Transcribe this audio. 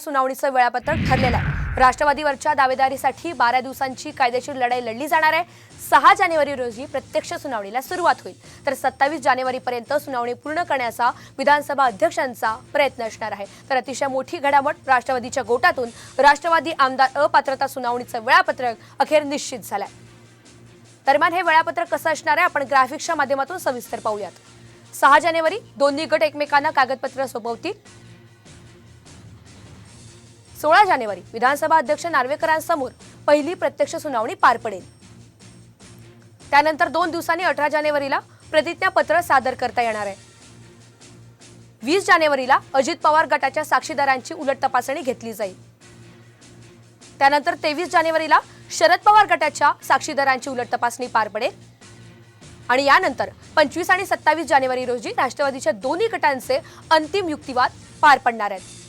सुनावणीचं वेळापत्रक ठरलेलं आहे. राष्ट्रवादीवरच्या दावेदारीसाठी बारा दिवसांची कायदेशीर लढाई लढली जाणार आहे. सहा जानेवारी रोजी प्रत्यक्ष सुनावणीला सुरुवात होईल. तर सत्तावीस जानेवारीपर्यंत सुनावणी पूर्ण करण्याचा विधानसभा अध्यक्षांचा प्रयत्न असणार आहे. तर अतिशय मोठी घडामोड राष्ट्रवादीच्या गोटातून राष्ट्रवादी आमदार अपात्रता सुनावणीचं वेळापत्रक अखेर निश्चित झालंय. दरम्यान हे वेळापत्रक कसं असणार आहे? आपण ग्राफिक्सच्या माध्यमातून सविस्तर पाहूयात. सहा जानेवारी दोन्ही गट एकमेकांना कागदपत्र सोपवतील. सोळा जानेवारी विधानसभा अध्यक्ष नार्वेकरांसमोर पहिली प्रत्यक्ष सुनावणी पार पडेल. त्यानंतर दोन दिवसांनी अठरा जानेवारीला प्रतिज्ञापत्र सादर करता येणार आहे. वीस जानेवारीला अजित पवार गटाच्या साक्षीदारांची उलट तपासणी घेतली जाईल. त्यानंतर तेवीस जानेवारीला शरद पवार गटाच्या साक्षीदारांची उलट तपासणी पार पडेल. आणि यानंतर पंचवीस आणि सत्तावीस जानेवारी रोजी राष्ट्रवादीच्या दोन्ही गटांचे अंतिम युक्तिवाद पार पडणार आहेत.